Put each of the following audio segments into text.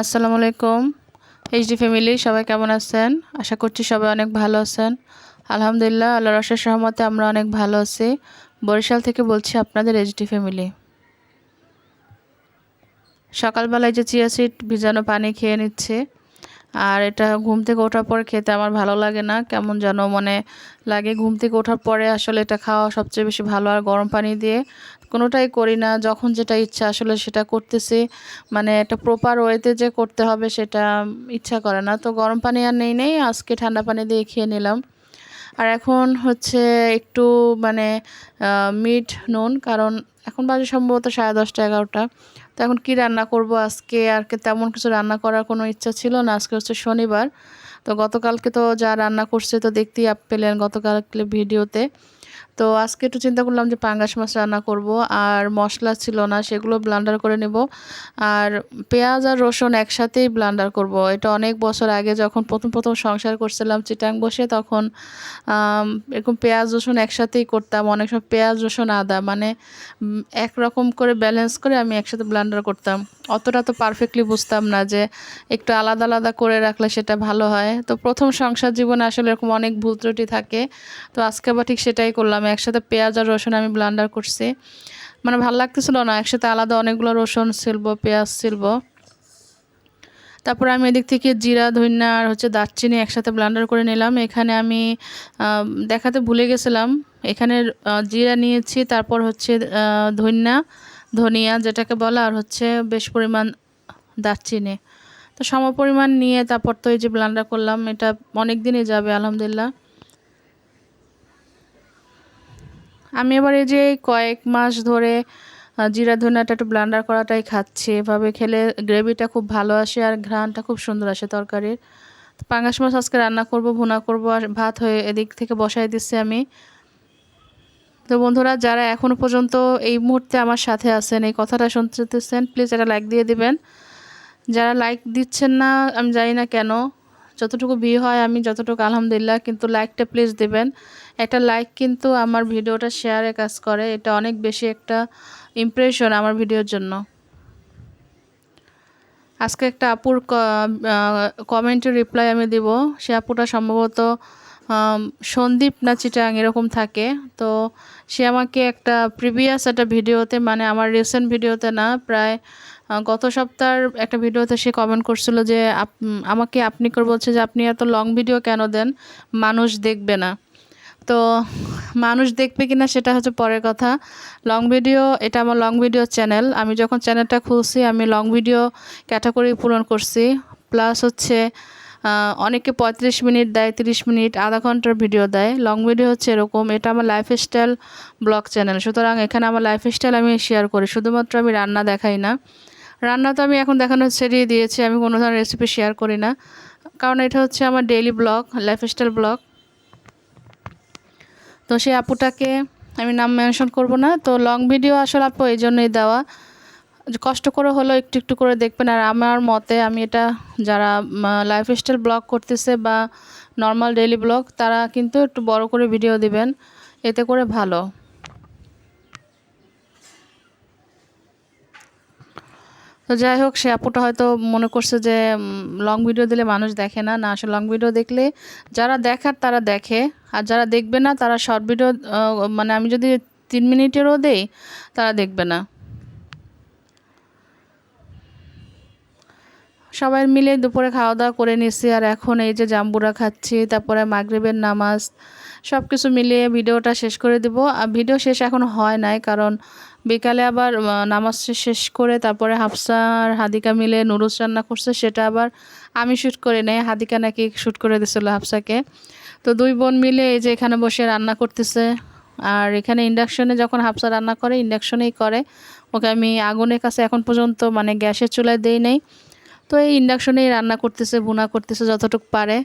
আসসালামু আলাইকুম। HD family সবাই কেমন আছেন? আশা করছি সবাই অনেক ভালো আছেন। আলহামদুলিল্লাহ আল্লাহ রসের সহমতে আমরা অনেক ভালো আছি। বরিশাল থেকে বলছি আপনাদের এইচডি ফ্যামিলি সকালবেলায় যে চিয়া সিট ভিজানো পানি খেয়ে নিচ্ছে আর এটা ঘুম থেকে ওঠার পর খেতে আমার ভালো লাগে না। কেমন যেন মনে লাগে ঘুম থেকে ওঠার পরে আসলে এটা খাওয়া সবচেয়ে বেশি ভালো আর গরম পানি দিয়ে কোনোটাই করি না। যখন যেটা ইচ্ছা আসলে সেটা করতেছি। মানে একটা প্রপার ওয়েতে যে করতে হবে সেটা ইচ্ছা করে না। তো গরম পানি আর নেই নেই। আজকে ঠান্ডা পানি দিয়ে খেয়ে নিলাম। আর এখন হচ্ছে একটু মানে মিট নুন কারণ এখন বাজে সম্ভবত সাড়ে দশটা এগারোটা। তো এখন কি রান্না করব আজকে? আর তেমন কিছু রান্না করার কোনো ইচ্ছা ছিল না। আজকে হচ্ছে শনিবার। তো গতকালকে তো যা রান্না করছে তো দেখতেই পেলেন গতকালকে ভিডিওতে। তো আজকে একটু চিন্তা করলাম যে পাঙ্গাস মাছ রান্না করব, আর মশলা ছিল না, সেগুলো ব্লান্ডার করে নেব। আর পেঁয়াজ আর রসুন একসাথেই ব্লান্ডার করব। এটা অনেক বছর আগে যখন প্রথম প্রথম সংসার করছিলাম চিটাং বসে, তখন এরকম পেঁয়াজ রসুন একসাথেই করতাম। অনেক সময় পেঁয়াজ রসুন আদা মানে একরকম করে ব্যালেন্স করে আমি একসাথে ব্লান্ডার করতাম। অতটা তো পারফেক্টলি বুঝতাম না যে একটু আলাদা আলাদা করে রাখলে সেটা ভালো হয়। তো প্রথম সংসার জীবনে আসলে এরকম অনেক ভুল ত্রুটি থাকে। তো আজকে আবার ঠিক সেটাই করলাম, একসাথে পেঁয়াজ আর রসুন আমি ব্লান্ডার করছি। মানে ভালো লাগতেছিল না, একসাথে আলাদা অনেকগুলো রসুন সিলবো পেঁয়াজ সিলবো তারপরে আমি এদিক থেকে জিরা, ধন্যা আর হচ্ছে দারচিনি একসাথে ব্লান্ডার করে নিলাম। এখানে আমি দেখাতে ভুলে গেছিলাম, এখানে জিরা নিয়েছি, তারপর হচ্ছে ধন্যা, ধনিয়া যেটাকে বলা, আর হচ্ছে বেশ পরিমাণ দারচিনি। তো সম পরিমাণ নিয়ে তারপর তো এই যে ব্লান্ডার করলাম, এটা অনেক দিনই যাবে, আলহামদুলিল্লাহ। আমি এবার এই যে কয়েক মাস ধরে জিরা ধনিয়াটা একটু ব্লান্ডার করাটাই খাচ্ছি। এভাবে খেলে গ্রেভিটা খুব ভালো আসে আর ঘ্রাণটা খুব সুন্দর আসে তরকারির। পাঙ্গাস মাছ আজকে রান্না করব, ভুনা করব, আর ভাত হয়ে এদিক থেকে বসাই দিচ্ছি আমি। তো বন্ধুরা, যারা এখনও পর্যন্ত এই মুহূর্তে আমার সাথে আছেন, এই কথাটা শুনতেছেন প্লিজ একটা লাইক দিয়ে দিবেন। যারা লাইক দিচ্ছেন না, আমি জানি না কেন যতটুকু ভিউ হয়, আমি যতটুকু আলহামদুলিল্লাহ কিন্তু লাইকটা প্লিজ দেবেন। একটা লাইক কিন্তু আমার ভিডিওটা শেয়ারে কাজ করে। এটা অনেক বেশি একটা ইমপ্রেশন আমার ভিডিওর জন্য। আজকে একটা আপুর কমেন্টের রিপ্লাই আমি দিব। সে আপুটা সম্ভবত সন্দীপ না চিটাং এরকম থাকে। তো সে আমাকে একটা প্রিভিয়াস একটা ভিডিওতে মানে আমার রিসেন্ট ভিডিওতে না, প্রায় গত সপ্তাহের একটা ভিডিওতে সে কমেন্ট করছিল যে আমাকে আপনি করে বলছে যে, আপনি এত লং ভিডিও কেন দেন? মানুষ দেখবে না। তো মানুষ দেখবে কিনা সেটা হচ্ছে পরের কথা। লং ভিডিও এটা আমার লং ভিডিও চ্যানেল আমি যখন চ্যানেলটা খুলছি, আমি লং ভিডিও ক্যাটাগরি পূরণ করছি। প্লাস হচ্ছে অনেকে পঁয়ত্রিশ মিনিট দেয়, তিরিশ মিনিট, আধা ঘণ্টার ভিডিও দেয়। লং ভিডিও হচ্ছে এরকম। এটা আমার লাইফস্টাইল ব্লগ চ্যানেল সুতরাং এখানে আমার লাইফস্টাইল আমি শেয়ার করি। শুধুমাত্র আমি রান্না দেখাই না। রান্না তো আমি এখন দেখানো ছেড়িয়ে দিয়েছি, আমি কোনো ধরনের রেসিপি শেয়ার করি না। কারণ এটা হচ্ছে আমার ডেইলি ব্লগ লাইফস্টাইল ব্লগ তো সেই আপুটাকে আমি নাম মেনশন করব না। তো লং ভিডিও আসলে আপু এই জন্যই দেওয়া। কষ্ট করে হলো একটু একটু করে দেখবেন। আর আমার মতে আমি এটা যারা লাইফস্টাইল ব্লগ করতেছে বা নর্মাল ডেইলি ব্লগ তারা কিন্তু একটু বড় করে ভিডিও দিবেন। এতে করে ভালো। তো যাই হোক, সে আপুটা হয়তো মনে করছে যে লং ভিডিও দিলে মানুষ দেখে না। না আসলে লং ভিডিও দেখলে যারা দেখার তারা দেখে। আর যারা দেখবে না, তারা শর্ট ভিডিও মানে আমি যদি তিন মিনিটেরও দেই, তারা দেখবে না। সবাই মিলে দুপুরে খাওয়া দাওয়া করে নিছি। আর এখন এই যে জাম্বুরা খাচ্ছি, তারপরে মাগরিবের নামাজ সব কিছু মিলিয়ে ভিডিওটা শেষ করে দেব। আর ভিডিও শেষ এখন হয় নাই, কারণ বিকালে আবার নামাজ শেষ করে তারপরে হাফসা আর হাদিকা মিলে নুডলস রান্না করছে, সেটা আবার আমি শ্যুট করে নেই। হাদিকা নাকি শ্যুট করে দিছিল হাফসাকে। তো দুই বোন মিলে এই যে এখানে বসে রান্না করতেছে। আর এখানে ইন্ডাকশনে যখন হাফসা রান্না করে, ইন্ডাকশনেই করে। ওকে আমি আগুনের কাছে এখন পর্যন্ত মানে গ্যাসের চুলায় দেই নেই। তো এই ইন্ডাকশনেই রান্না করতেছে বোনা করতেছে, যতটুকু পারে।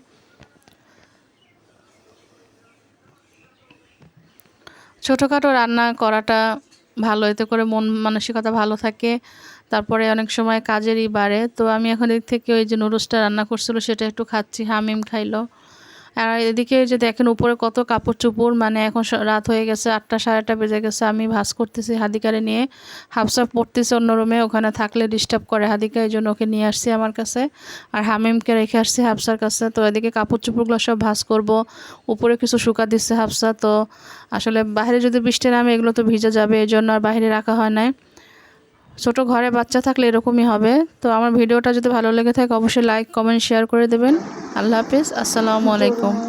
ছোটোখাটো রান্না করাটা ভালো, এতে করে মন মানসিকতা ভালো থাকে। তারপরে অনেক সময় কাজেরই বাড়ে তো আমি এখন এর থেকে ওই যে নুডলসটা রান্না করছিল, সেটা একটু খাচ্ছি, হামিম খাইলো। আর এদিকে যে দেখেন উপরে কত কাপড় চুপড় মানে এখন রাত হয়ে গেছে আটটা, সাড়ে আটটা বেজে গেছে। আমি ভাস করতেছি হাদিকারে নিয়ে হাফসা পড়তেছে অন্য রুমে, ওখানে থাকলে ডিস্টার্ব করে হাদিকা, এই জন্য ওকে নিয়ে আসছি আমার কাছে। আর হামিমকে রেখে আসছি হাফসার কাছে। তো এদিকে কাপড় চুপড়গুলো সব ভাস করব। উপরে কিছু শুকা দিচ্ছে হাফসা, তো আসলে বাইরে যদি বৃষ্টি নামে এগুলো তো ভিজে যাবে, এই জন্য আর বাইরে রাখা হয় নাই। ছোটো ঘরে বাচ্চা থাকলে এরকমই হবে। তো আমার ভিডিওটা যদি ভালো লেগে থাকে, অবশ্যই লাইক কমেন্ট শেয়ার করে দেবেন। আল্লাহ হাফিজ। আসসালামু আলাইকুম।